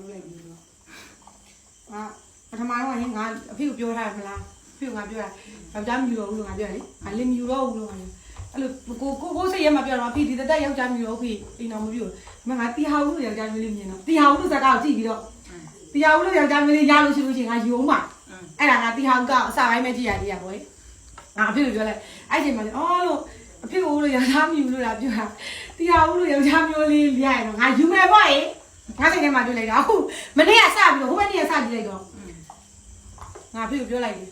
လို့လိုက်ပြီးတော့အာပထမတော့ဟင်ငါအဖေကိုပြောထားတယ်မလားအဖေကငါပြောတာယောက်ျားမြူတော့ဘူးလို့ငါပြောတယ်လေငါလင်းမြူတော့ဘူးလို့ငါပြောအဲ့လိုကိုကိုကိုစိတ်ရမှာပြောတော့အဖေဒီတက်တက်ယောက်ျားမြူတော့ဖေအိမ်တော်မပြောမငါတီဟာဘူးလို့ယောက်ျားမြူလေးမြင်တော့တီဟာဘူးလို့ဇာတ်ကောက်ကြည့်ပြီးတော့တီဟာဘူးလို့ယောက်ျားမြူလေးရလို့ရှိလို့ရှိရင်ငါယုံမှာအဲ့ဒါငါတီဟာဘူးကအစာပိုင်းပဲကြည့်ရသေးရပေါ့ငါအဖေကိုပြောလိုက်အဲ့ချိန်မှာအော်လို့အဖေကိုလို့ယောက်ျားမြူလို့လားပြောတာတီဟာဘူးလို့ယောက်ျားမြူလေးရရင်တော့ငါယူမယ်ပေါ့ဟေ့ ငါစိတ်ထဲမှာတွေ့လိုက်တာအခုမနေ့ကစပြီးတော့ဟိုဘက်နေ့ကစကြည့်လိုက်တော့ငါအဖေကိုပြောလိုက်တယ်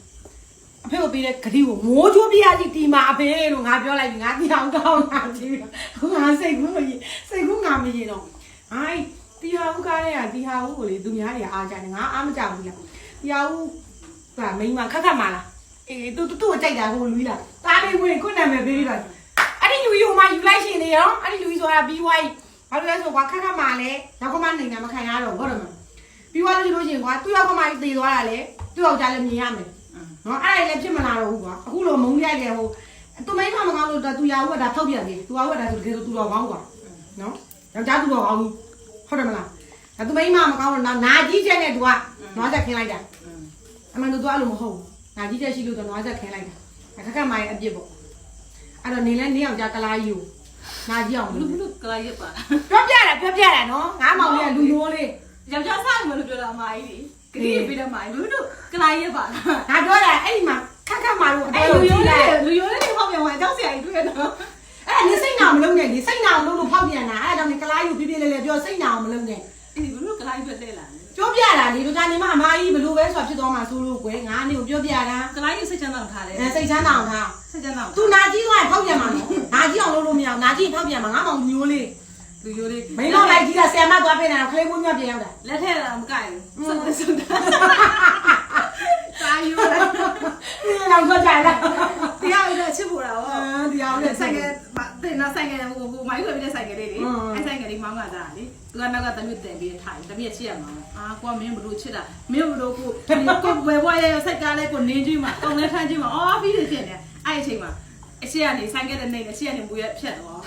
အဖေကိုပေးတဲ့ဂတိကိုမိုးချိုးပြရကြီးတီမာအဖေလို့ငါပြောလိုက်ပြီငါတရားကောင်းငါကြည့်ပြီးအခုငါစိတ်ကူးမရင်စိတ်ကူးငါမရင်တော့အိုင်းတီဟာဦးကားတဲ့ကတီဟာဦးကိုလေသူများတွေကအားကြတယ်ငါအားမကြဘူးလားတီဟာဦးကမိန်းမခက်ခက်မလားအေးတူတူကိုကြိုက်တာဟိုလူကြီးလားတားလေးဝင်ခုနာမည်ပေးပြီးတော့အဲ့ဒီလူကြီးကိုမှယူလိုက်ရှင်နေရောအဲ့ဒီလူကြီးဆိုတာပြီးွားကြီး ဘာလို့လဲဆိုကွာခက်ခက်မှလည်းနောက်ကမှနိုင်ငံမခံရတော့ဘူးဟုတ်တယ်မလားပြီးသွားလို့ရှိလို့ရှိရင်ကွာသူ့ယောက်ကမှတည်သွားတာလေသူ့ယောက်ျားလည်းမြင်ရမယ်နော်အဲ့ဒါလည်းဖြစ်မလာတော့ဘူးကွာအခုလိုမုန်းရိုက်တယ်ဟိုသူမိန်းမမကောင်းလို့သူရာဝတ်တာဖောက်ပြန်တယ်သူရာဝတ်တာဆိုတကယ်ဆိုသူတော်ကောင်းကွာနော်ယောက်ျားသူတော်ကောင်းဟုတ်တယ်မလားအဲသူမိန်းမမကောင်းလို့နာကြီးချက်နဲ့သူကနွားချက်ခင်းလိုက်တာအမှန်တော့သူအဲ့လိုမဟုတ်ဘူးနာကြီးချက်ရှိလို့သူနွားချက်ခင်းလိုက်တာခက်ခက်မှရဲ့အပြစ်ပေါ့အဲ့တော့နေလဲနေယောက်ျားကလားကြီးကို နာကြီးအောင်လူလို့လူကလေးရပါပြောပြတာပြောပြတာနော်ငါမောင်လေးကလူရိုးလေးယောက်ျားစားမလို့ပြောတာအမကြီးကလေးပေးတယ်မကြီးလူလူကလေးရပါငါပြောတာအဲ့ဒီမှာခက်ခက်မာလို့အဲ့အဲ့လူလိုရိုးကြီးလေးလိုက်လူရိုးလေးဖောက်ပြန်သွားကြောက်စရာကြီးတွေ့တော့အဲ့ဒါနေစိတ်နာမလုံးနဲ့ဒီစိတ်နာအောင်လုပ်လို့ဖောက်ပြန်တာအဲ့ဒါကြောင့်ဒီကလားယူပြပြလေးလေးပြောစိတ်နာအောင်မလုပ်နဲ့ဒီလူလူကလေးပဲတဲ့လာပြောပြတာဒီလိုကနေမှအမကြီးဘလို့ပဲဆိုတာဖြစ်သွားမှာဆိုလို့ကွယ်ငါအနေကိုပြောပြတာကလေးစိတ်ချမ်းသာထားတယ်အဲစိတ်ချမ်းသာအောင်ထားစိတ်ချမ်းသာသူနာကြီးသွားရင်ဖောက်ပြန်မှာနော်နာကြီး အောင်လုပ်လို့မရအောင်နာကြီးဖောက်ပြန်မှာငါမောင်လူရိုးလေးလူရိုးလေးမင်းတို့လိုက်ကြီးကဆယ်မသွားပြင်တာခလေးမွေးမြပြန်ရောက်တာလက်ထက်လာမကြိုက်ဘူးစက်စက်တာယူလာဒီလောက်တော့ကြိုင်လားတရားရချစ်ဖို့တာဟောအဲဒီအောင်နဲ့ဆိုင်ကတင်နာဆိုင်ကဟိုဟိုမိုင်းခွေပြီးတဲ့ဆိုင်ကလေးလေအဲဆိုင်ကလေးမောင်းကသားလေသူကနောက်ကတမြင့်တင်ပြီးထိုင်တမြင့်ချစ်ရမှာအာကွာမင်းဘလို့ချစ်တာမင်းဘလို့ကိုကိုဝယ်ဝယ်ရစိုက်ကားလဲကိုနင်းကြီးမှာကောင်းလဲထမ်းကြီးမှာအော်ပြီးနေဖြစ်နေအဲ့အချိန်မှာ အရှိကနေဆိုင်ကတဲ့နေနဲ့ရှိကနေမူရဖြတ်တော့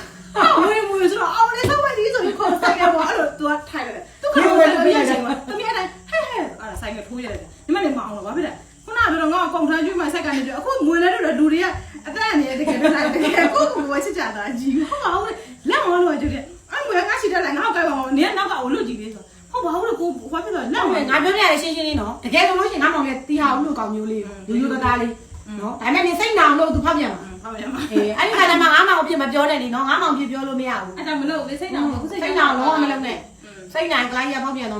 မွေးမွေးဆိုတော့အောင်လေးဆောက်ပဲဒီဆိုပြီးခေါ်ဆိုင်ကပေါ်အဲ့လိုသူကထိုင်တယ်သူကလည်းတမြင့်ချိန်မှာတမြင့်တိုင်းဟဲ့ဟဲ့အဲ့ဒါဆိုင်ကထိုးရတယ်ဒီမဲ့နေမအောင်တော့ဘာဖြစ်လဲခုနကတော့ငါကောင်ထမ်းကျွေးမှာစိုက်ကနေတယ်အခုငွေလဲတော့လူတွေကအသက်အန္တရာယ်တကယ်တော့တကယ်ကိုကိုဝဲချစ်ကြတာကြီးဟုတ်ပါဘူးလက်မောလို့ကြည့်တယ်အဲ့ငွေကရှိတယ်လည်းငါ့ကိုကြိုက်ပါအောင်နင်းနောက်ကဝလို့ကြည့်သေးဆိုဟုတ်ပါဘူးလို့ကိုဘာဖြစ်လို့လက်ဟုတ်မောကဲ့ငါပြောပြရရှင်းရှင်းလေးနော်တကယ်ဆိုလို့ရှိရင်ငါမောင်လေးတီဟာဦးလို့ကောင်းမျိုးလေးလူလူသားသားလေးနော်ဒါပေမဲ့နေစိတ်နာအောင်လို့သူဖောက်ပြန်မှာ ဟုတ်တယ်မအေးအဲ့ဒီခါကျမှငါမောင်အပြစ်မပြောနဲ့လीနော်ငါမောင်ပြစ်ပြောလို့မရဘူးအဲ့ဒါမလို့လေစိတ်နာအောင်ခုစိတ်စိတ်နာအောင်လုံးဝမလုပ်နဲ့စိတ်နာကလိုင်းရဖောက်ပြန်တော့